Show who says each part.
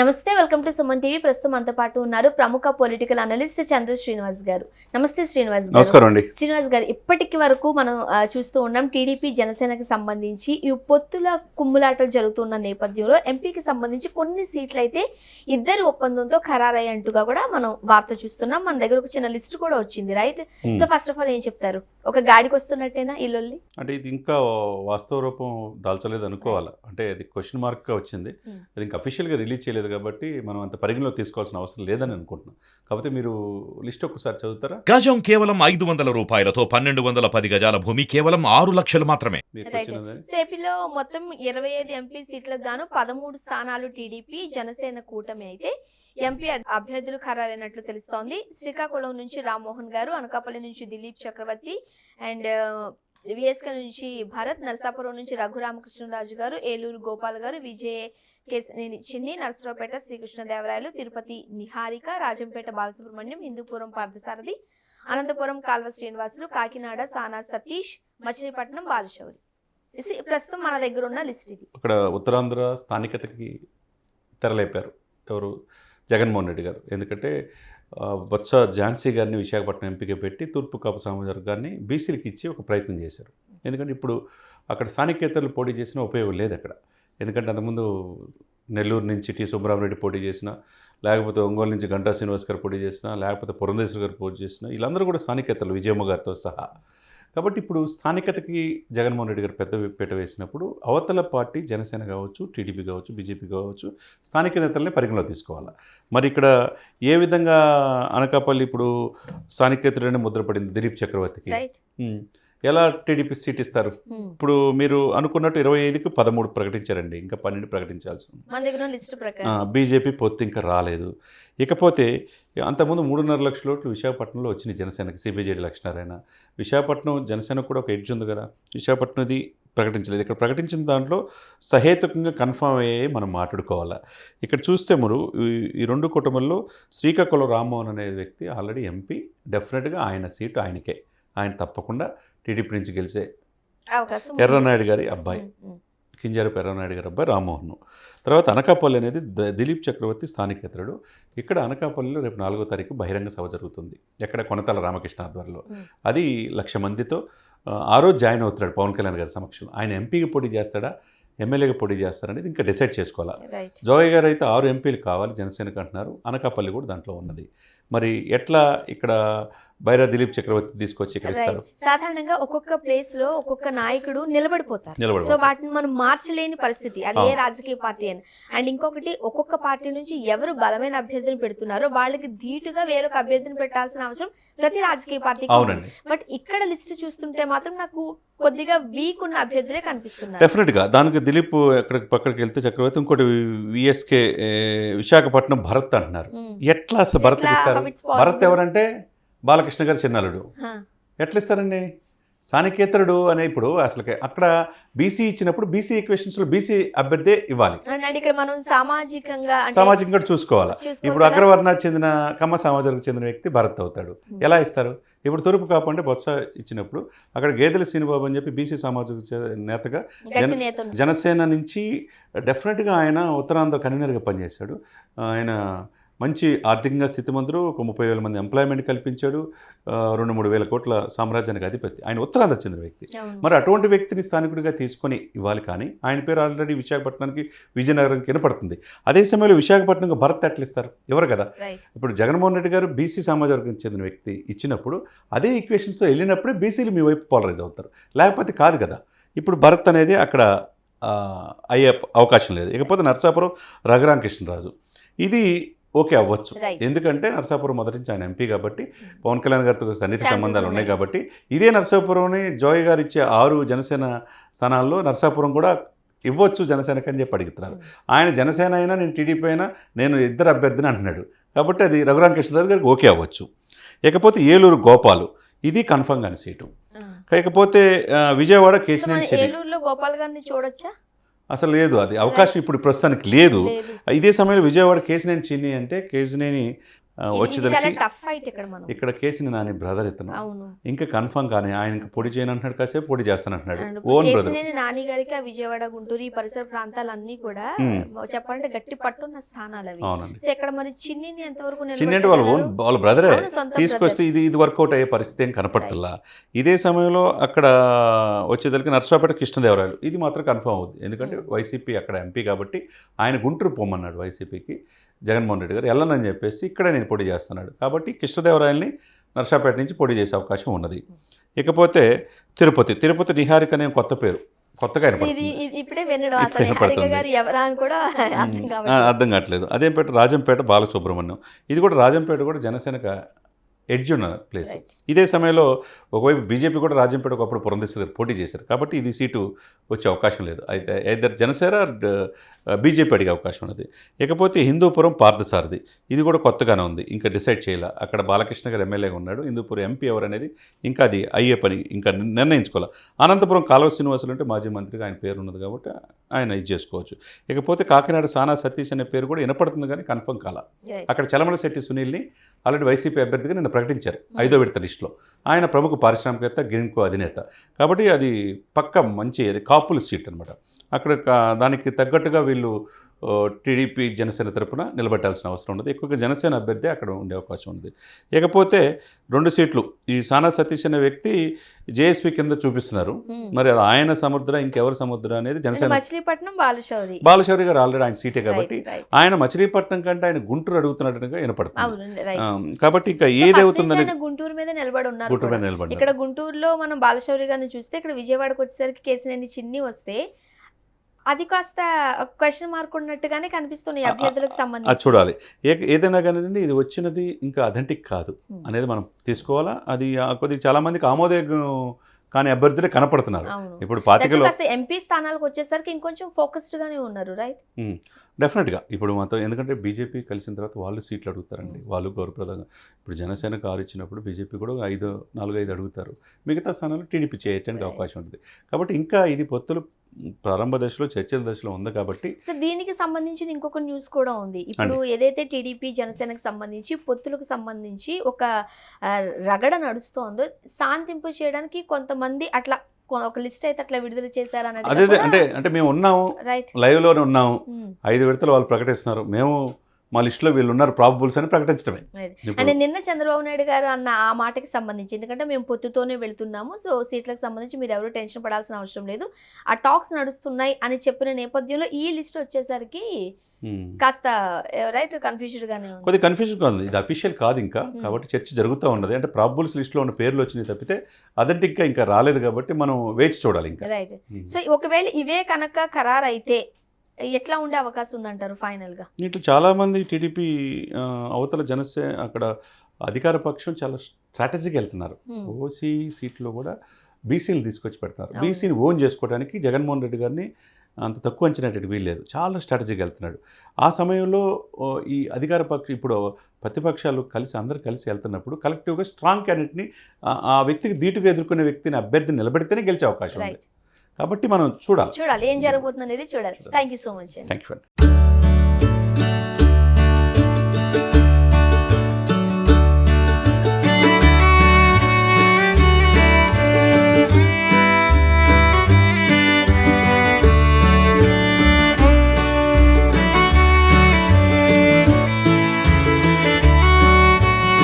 Speaker 1: నమస్తే welcome to Suman TV. ప్రస్తుతం మనతో పాటు ఉన్నారు ప్రముఖ పొలిటికల్ అనలిస్ట్ చంద్ర శ్రీనివాస్ గారు. నమస్తే శ్రీనివాస్ గారు.
Speaker 2: నమస్కారం అండి.
Speaker 1: శ్రీనివాస్ గారు ఇప్పటికి వరకు మనం చూస్తూ ఉన్నాం టీడీపీ జనసేనకి సంబంధించి ఈ పొత్తుల కుమ్ములాటలు జరుగుతున్న నేపథ్యంలో ఎంపీకి సంబంధించి కొన్ని సీట్లు అయితే ఇద్దరి ఒప్పందంతో ఖరారయ్యంటుగా కూడా మనం వార్త చూస్తున్నాం. మన దగ్గర ఒక చిన్న లిస్ట్ కూడా వచ్చింది right. So first of all ఏం చెప్తారు? ఒక గాడికి వస్తున్నట్టేనా ఇల్లుల్ని
Speaker 2: అంటే ఇది ఇంకా వాస్తవ రూపం దాల్చలేదు అనుకోవాలి అంటే అది క్వశ్చన్ మార్క్గా వచ్చింది. అది ఇంకా అఫీషియల్గా రిలీజ్ చేయలేదు కాబట్టి మనం అంత పరిగణలో తీసుకోవాల్సిన అవసరం లేదని అనుకుంటున్నాం. కాకపోతే మీరు లిస్ట్ ఒక్కసారి చదువుతారా?
Speaker 3: గజం కేవలం ఐదు వందల రూపాయలతో పన్నెండు వందల పది గజాల భూమి కేవలం ఆరు లక్షలు మాత్రమే.
Speaker 2: మీకు
Speaker 1: రైట్.
Speaker 2: వచ్చినది
Speaker 1: సో ఏపీలో మొత్తం ఇరవై ఐదు ఎంపీ సీట్లకు గాను పదమూడు స్థానాలు టీడీపీ జనసేన కూటమి అయితే ఎంపీ అభ్యర్థులు ఖరారైనట్లు తెలుస్తోంది. శ్రీకాకుళం నుంచి రామ్మోహన్ గారు అనకాపల్లి నుంచి దిలీప్ చక్రవర్తి అండ్ విఎస్కే నుంచి భరత్ నరసాపురం నుంచి రఘురామకృష్ణరాజు గారు ఏలూరు గోపాల్ గారు విజయ కేశనేని చిన్ని నరసరావుపేట శ్రీకృష్ణదేవరాయలు తిరుపతి నిహారిక రాజంపేట బాలసుబ్రహ్మణ్యం హిందూపురం పార్థసారథి అనంతపురం కాల్వ శ్రీనివాసులు కాకినాడ సానా సతీష్ మచిలీపట్నం బాలశౌరి. ప్రస్తుతం మన దగ్గర ఉన్న లిస్ట్ ఇది.
Speaker 2: అక్కడ ఉత్తరాంధ్ర స్థానికతకి తెరలేపారు ఎవరు? జగన్మోహన్ రెడ్డి గారు. ఎందుకంటే బొత్స ఝాన్సీ గారిని విశాఖపట్నం ఎంపిక పెట్టి తూర్పు కాపు సామాజిక బీసీలకు ఇచ్చి ఒక ప్రయత్నం చేశారు. ఎందుకంటే ఇప్పుడు అక్కడ స్థానికేతరులు పోటీ చేసిన ఉపయోగం లేదు అక్కడ. ఎందుకంటే అంతకుముందు నెల్లూరు నుంచి టి సుబ్బరామరెడ్డి పోటీ చేసిన లేకపోతే ఒంగోలు నుంచి గంటా శ్రీనివాస్ గారు పోటీ చేసిన లేకపోతే పురంధేశ్వర్ గారు పోటీ చేసిన వీళ్ళందరూ కూడా స్థానికేతరులు విజయమ్మ గారితో సహా. కాబట్టి ఇప్పుడు స్థానికతకి జగన్మోహన్ రెడ్డి గారు పెద్ద పీట వేసినప్పుడు అవతల పార్టీ జనసేన కావచ్చు టీడీపీ కావచ్చు బీజేపీ కావచ్చు స్థానిక నేతల్ని పరిగణలో తీసుకోవాలి? మరి ఇక్కడ ఏ విధంగా అనకాపల్లి ఇప్పుడు స్థానికేతరుడని ముద్రపడింది దిలీప్ చక్రవర్తికి. ఎలా టీడీపీ సీట్ ఇస్తారు? ఇప్పుడు మీరు అనుకున్నట్టు ఇరవై ఐదుకి పదమూడు ప్రకటించారండి. ఇంకా పన్నెండు ప్రకటించాల్సి ఉంది. బీజేపీ పొత్తు ఇంకా రాలేదు. ఇకపోతే అంతకుముందు మూడున్నర లక్షల ఓట్లు విశాఖపట్నంలో వచ్చినాయి జనసేనకి. సిబిజేడి లక్ష్మీనారాయణ. విశాఖపట్నం జనసేనకు కూడా ఒక ఎడ్జ్ ఉంది కదా. విశాఖపట్నంది ప్రకటించలేదు. ఇక్కడ ప్రకటించిన దాంట్లో సహేతుకంగా కన్ఫామ్ అయ్యాయి మనం మాట్లాడుకోవాలా. ఇక్కడ చూస్తే మీరు ఈ- ఈ రెండు కుటుంబంలో శ్రీకాకుళం రామ్మోహన్ అనే వ్యక్తి ఆల్రెడీ ఎంపీ. డెఫినెట్గా ఆయన సీటు ఆయనకే. ఆయన తప్పకుండా టీడీపీ నుంచి గెలిచే. ఎర్రనాయుడు గారి అబ్బాయి. కింజారపు ఎర్రనాయుడు గారి అబ్బాయి రామ్మోహన్. తర్వాత అనకాపల్లి అనేది దిలీప్ చక్రవర్తి స్థానికేతరుడు. ఇక్కడ అనకాపల్లిలో రేపు నాలుగో తారీఖు బహిరంగ సభ జరుగుతుంది. ఎక్కడ? కొనతల రామకృష్ణ ఆధ్వర్యంలో. అది లక్ష మందితో ఆ, రోజు జాయిన్ అవుతాడు పవన్ కళ్యాణ్ గారి సమక్షంలో. ఆయన ఎంపీకి పోటీ చేస్తాడా? ఎమ్మెల్యేగా పోటీ చేస్తారనేది ఇంకా డిసైడ్ చేసుకోవాలి? జోగయ్య గారు అయితే ఆరు ఎంపీలు కావాలి జనసేనకు అంటున్నారు. అనకాపల్లి కూడా దాంట్లో ఉన్నది. మరి ఎట్లా ఇక్కడ బైరా దిలీప్ చక్రవర్తి తీసుకొచ్చి ఇక్కడ ఇస్తారు
Speaker 1: రైట్ సాధారణంగా ఒక్కొక్క ప్లేస్లో ఒక్కొక్క నాయకుడు నిలబడిపోతారు సో వాటిని మనం మార్చలేని పరిస్థితి అది ఏ. రాజకీయ పార్టీ అని అండ్ ఇంకొకటి ఒక్కొక్క పార్టీ నుంచి ఎవరు బలమైన అభ్యర్థిని పెడుతున్నారో వాళ్ళకి ధీటుగా వేరొక అభ్యర్థిని పెట్టాల్సిన అవసరం ప్రతి రాజకీయ పార్టీకి.
Speaker 2: అవునండి
Speaker 1: బట్ ఇక్కడ లిస్ట్ చూస్తుంటే మాత్రం నాకు కొద్దిగా వీక్ ఉన్న అభ్యర్థులే కనిపిస్తున్నారు
Speaker 2: డెఫినెట్గా దానికి దిలీప్ ఎక్కడికి పక్కడికి వెళ్తే చక్రవర్తి ఇంకోటి విఎస్కే విశాఖపట్నం భరత్ అంటున్నారు
Speaker 1: ఉమ్.
Speaker 2: ఎట్లా అసలు భరత్? ఇస్తారు? భరత్ ఎవరంటే బాలకృష్ణ గారి చిన్నలుడు. ఎట్లా ఇస్తారండి స్థానికేతరుడు అనే ఇప్పుడు అసలు అక్కడ బీసీ ఇచ్చినప్పుడు బీసీ ఈక్వేషన్స్లో బీసీ అభ్యర్థే ఇవ్వాలి
Speaker 1: సామాజికంగా
Speaker 2: సామాజికంగా చూసుకోవాలి ఇప్పుడు. అగ్రవర్ణ చెందిన కమ్మ సమాజానికి చెందిన వ్యక్తి భరత్ అవుతాడు. ఎలా ఇస్తారు ఇప్పుడు తూర్పు కాపు అంటే బొత్స ఇచ్చినప్పుడు అక్కడ గేదెల శ్రీనిబాబు అని చెప్పి బీసీ సామాజిక నేతగా. జనసేన నుంచి డెఫినెట్గా ఆయన ఉత్తరాంధ్ర కన్వీనర్గా పనిచేశాడు ఆయన మంచి ఆర్థికంగా స్థితిమంతుడు ఒక ముప్పై వేల మంది ఎంప్లాయ్మెంట్ కల్పించాడు రెండు మూడు వేల కోట్ల సామ్రాజ్యానికి అధిపతి. ఆయన ఉత్తరాంధ్ర చెందిన వ్యక్తి. మరి అటువంటి వ్యక్తిని స్థానికుడిగా తీసుకొని ఇవ్వాలి కానీ ఆయన పేరు ఆల్రెడీ విశాఖపట్నానికి విజయనగరంకి వినపడుతుంది. అదే సమయంలో విశాఖపట్నంకి భరత్ ఇస్తారు ఎవరు కదా? ఇప్పుడు జగన్మోహన్ రెడ్డి గారు బీసీ సామాజిక వర్గానికి చెందిన వ్యక్తి ఇచ్చినప్పుడు అదే ఈక్వేషన్స్తో వెళ్ళినప్పుడే బీసీలు మీ వైపు పోలరైజ్ అవుతారు. లేకపోతే కాదు కదా? ఇప్పుడు భరత్ అనేది అక్కడ అయ్యే అవకాశం లేదు. ఇకపోతే నరసాపురం రఘురామకృష్ణరాజు. ఇది ఓకే అవ్వచ్చు. ఎందుకంటే నరసాపురం మొదటి నుంచి ఆయన ఎంపీ కాబట్టి పవన్ కళ్యాణ్ గారితో సన్నిహిత సంబంధాలు ఉన్నాయి. కాబట్టి ఇదే నరసాపురంని జోయ్ గారు ఇచ్చే ఆరు జనసేన స్థానాల్లో నరసాపురం కూడా ఇవ్వచ్చు జనసేనకి అని చెప్పి అడుగుతున్నారు. ఆయన జనసేన అయినా నేను టీడీపీ అయినా నేను ఇద్దరు అభ్యర్థిని అంటున్నాడు. కాబట్టి అది రఘురామకృష్ణరాజు గారికి ఓకే అవ్వచ్చు. ఇకపోతే ఏలూరు గోపాలు ఇది కన్ఫర్మ్ కాని సీటు. ఇకపోతే ఆ, విజయవాడ
Speaker 1: ఏలూరులో గోపాల్ గారిని చూడొచ్చా?
Speaker 2: అసలు లేదు. అది అవకాశం ఇప్పుడు ప్రస్తుతానికి లేదు. ఇదే సమయంలో విజయవాడ కేశినేని చిన్ని అంటే
Speaker 1: చాలా
Speaker 2: వచ్చేదానికి
Speaker 1: ఇక్కడ
Speaker 2: కేసీని నాని బ్రదర్ ఇతను. ఇంకా కన్ఫర్మ్ కానీ ఆయన పొడి చేయను అంటున్నాడు కాసేపు పొడి చేస్తాను అంటున్నాడు ఓన్ బ్రదర్
Speaker 1: నాని గారికి ఆ విజయవాడ గుంటూరు ఈ పరిసర ప్రాంతాలన్నీ కూడా. చెప్పాలంటే గట్టి పట్టున్న స్థానాలు అవి.
Speaker 2: అవునండి.
Speaker 1: సో ఇక్కడ మరి చిన్నిని ఎంతవరకు
Speaker 2: వాళ్ళ ఓన్? వాళ్ళ బ్రదరే తీసుకొస్తే. ఇది ఇది వర్కౌట్ అయ్యే పరిస్థితి ఏం కనపడుతుందా ఇదే సమయంలో అక్కడ వచ్చేదలికి నర్సరావుపేట కృష్ణదేవరాయలు. ఇది మాత్రం కన్ఫర్మ్ అవుద్ది. ఎందుకంటే. వైసీపీ అక్కడ ఎంపీ కాబట్టి ఆయన గుంటూరు పొమ్మన్నాడు వైసీపీకి. జగన్మోహన్ రెడ్డి గారు వెళ్ళనని చెప్పేసి ఇక్కడే నేను పోటీ చేస్తున్నాడు. కాబట్టి కృష్ణదేవరాయల్ని నర్సాపేట నుంచి పోటీ చేసే అవకాశం ఉన్నది. ఇకపోతే తిరుపతి తిరుపతి నిహారిక అనే కొత్త పేరు కొత్తగా
Speaker 1: అర్థం కావట్లేదు.
Speaker 2: అదేంపేట రాజంపేట బాలసుబ్రహ్మణ్యం. ఇది కూడా రాజంపేట కూడా జనసేనకు ఎడ్జ్ ఉన్న ప్లేస్. ఇదే సమయంలో ఒకవైపు బీజేపీ కూడా రాజంపేట ఒకప్పుడు పురంధేశ్వరి గారు పోటీ చేశారు. కాబట్టి ఇది సీటు వచ్చే అవకాశం లేదు. అయితే ఇద్దరు జనసేన బీజేపీ అడిగే అవకాశం ఉన్నది. ఇకపోతే హిందూపురం పార్థసారథి. ఇది కూడా కొత్తగానే ఉంది. ఇంకా డిసైడ్ చేయాల. అక్కడ బాలకృష్ణ గారు ఎమ్మెల్యేగా ఉన్నాడు. హిందూపురం ఎంపీ ఎవరు అనేది ఇంకా అది అయ్యే పని ఇంకా నిర్ణయించుకోవాలి. అనంతపురం కాలువ శ్రీనివాసులు అంటే మాజీ మంత్రిగా ఆయన పేరు ఉన్నది కాబట్టి ఆయన ఇది చేసుకోవచ్చు. ఇకపోతే కాకినాడ సానా సతీష్ అనే పేరు కూడా వినపడుతుంది కానీ కన్ఫర్మ్ కాల. అక్కడ చలమల శెట్టి సునీల్ని ఆల్రెడీ వైసీపీ అభ్యర్థిగా నిన్న ప్రకటించారు. ఐదో విడత లిస్టులో. ఆయన ప్రముఖ పారిశ్రామికవేత్త గ్రీన్కో అధినేత. కాబట్టి అది పక్క మంచి అది కాపుల సీట్ అనమాట అక్కడ దానికి తగ్గట్టుగా వీళ్ళు ఓ, టీడీపీ జనసేన తరపున నిలబెట్టాల్సిన అవసరం ఉండదు ఎక్కువగా జనసేన అభ్యర్థి అక్కడ ఉండే అవకాశం ఉంది ఇకపోతే రెండు సీట్లు. ఈ సానా సతీష్ అనే వ్యక్తి జేఎస్పీ కింద చూపిస్తున్నారు. మరి అది ఆయన సముద్ర ఇంకెవరు సముద్ర అనేది జనసేన
Speaker 1: మచిలీపట్నం బాలశౌరి
Speaker 2: బాలశౌరి గారు ఆల్రెడీ ఆయన సీటే కాబట్టి. ఆయన మచిలీపట్నం కంటే ఆయన గుంటూరు అడుగుతున్నట్టుగా వినపడుతుంది. కాబట్టి ఇంకా ఏదవుతుందని
Speaker 1: ఆయన గుంటూరు మీద నిలబడి ఉన్నారు
Speaker 2: గుంటూరు మీద
Speaker 1: కూడా.
Speaker 2: నిలబడ్డారు
Speaker 1: ఇక్కడ గుంటూరులో మనం బాలశౌరి గారిని చూస్తే ఇక్కడ విజయవాడకు వచ్చేసరికి కేసినేని చిన్ని వస్తే అది కాస్త క్వశ్చన్ మార్క్ ఉన్నట్టుగానే కనిపిస్తున్నాయి
Speaker 2: ఆ,
Speaker 1: అభ్యర్థులకు
Speaker 2: అది
Speaker 1: సంబంధించి.
Speaker 2: చూడాలి. ఏదైనా కానీ ఇది వచ్చినది ఇంకా అథెంటిక్ కాదు.
Speaker 1: Hmm.
Speaker 2: అనేది మనం తీసుకోవాలా? అది కొద్దిగా చాలా మందికి ఆమోదయోగ్యం కానీ అభ్యర్థులే కనపడుతున్నారు. ఇప్పుడు పాతికలో
Speaker 1: ఎంపీ స్థానాలకు వచ్చేసరికి ఇంకొంచెం ఫోకస్డ్ గానే ఉన్నారు రైట్
Speaker 2: డెఫినెట్గా ఇప్పుడు మాతో ఎందుకంటే బీజేపీ కలిసిన తర్వాత వాళ్ళు సీట్లు అడుగుతారండి. వాళ్ళు గౌరవప్రదంగా. ఇప్పుడు జనసేన కారు ఇచ్చినప్పుడు బీజేపీ కూడా ఐదు నాలుగు ఐదు అడుగుతారు. మిగతా స్థానాలు టీడీపీ చేయటానికి. అవకాశం ఉంటుంది. కాబట్టి ఇంకా ఇది పొత్తులు ప్రారంభ దశలో చర్చల దశలో ఉంది కాబట్టి
Speaker 1: దీనికి సంబంధించిన ఇంకొక న్యూస్ కూడా ఉంది. ఇప్పుడు ఏదైతే టీడీపీ జనసేనకు సంబంధించి పొత్తులకు సంబంధించి ఒక రగడ నడుస్తోందో శాంతింపు చేయడానికి కొంతమంది అట్లా ఒక లిస్ట్ అయితే అట్లా విడుదల చేశారన్నట్టు
Speaker 2: అదే అంటే అంటే మేము ఉన్నాము
Speaker 1: రైట్.
Speaker 2: లైవ్లోనే ఉన్నాము. ఐదు విడతలు వాళ్ళు ప్రకటిస్తున్నారు. మేము మా లిస్టులో వీళ్ళు ఉన్నారు ప్రాబబుల్స్ అని ప్రకటించడమే.
Speaker 1: అంటే నిన్న చంద్రబాబు నాయుడు గారు అన్న ఆ మాటకి సంబంధించి ఎందుకంటే మేము పొత్తుతోనే వెళ్తున్నాము సో సీట్లకు సంబంధించి మీరు ఎవరు టెన్షన్ పడాల్సిన అవసరం లేదు. ఆ టాక్స్ నడుస్తున్నాయి అని చెప్పిన నేపథ్యంలో ఈ లిస్ట్ వచ్చేసరికి. కాస్త రైట్ కన్ఫ్యూజ్డ్ గానే ఉంది.
Speaker 2: కొద్దిగా కన్ఫ్యూజన్ ఉంది ఇది అఫీషియల్ కాదు ఇంకా. కాబట్టి చర్చ జరుగుతూ ఉన్నది. అంటే ప్రాబుల్స్ లిస్ట్లో ఉన్న పేర్లు వచ్చినాయి తప్పితే అథెంటిక్గా ఇంకా రాలేదు కాబట్టి మనం వేచి చూడాలి ఇంకా.
Speaker 1: రైట్. సో ఒకవేళ ఇవే కనుక ఖరారు అయితే ఎట్లా ఉండే అవకాశం ఉందంటారు ఫైనల్గా
Speaker 2: ఇట్లా చాలామంది టీడీపీ అవతల జనసే అక్కడ అధికార పక్షం చాలా స్ట్రాటజీకి వెళ్తున్నారు. ఓసీ సీట్లో కూడా బీసీలు తీసుకొచ్చి పెడతారు. బీసీని ఓన్ చేసుకోవడానికి జగన్మోహన్ రెడ్డి గారిని అంత తక్కువ అంచనాటి వీల్లేదు. చాలా స్ట్రాటజీకి వెళ్తున్నాడు. ఆ సమయంలో ఈ అధికార పక్షం ఇప్పుడు ప్రతిపక్షాలు కలిసి అందరు కలిసి వెళ్తున్నప్పుడు కలెక్టివ్గా స్ట్రాంగ్ క్యాండిడేట్ని ఆ- వ్యక్తికి ధీటుగా ఎదుర్కొనే వ్యక్తిని అభ్యర్థిని నిలబెడితేనే గెలిచే అవకాశం ఉంది. కాబట్టి మనం చూడాలి.
Speaker 1: చూడాలి. ఏం జరగబోతుంది అనేది చూడాలి. Thank you so much
Speaker 2: thank you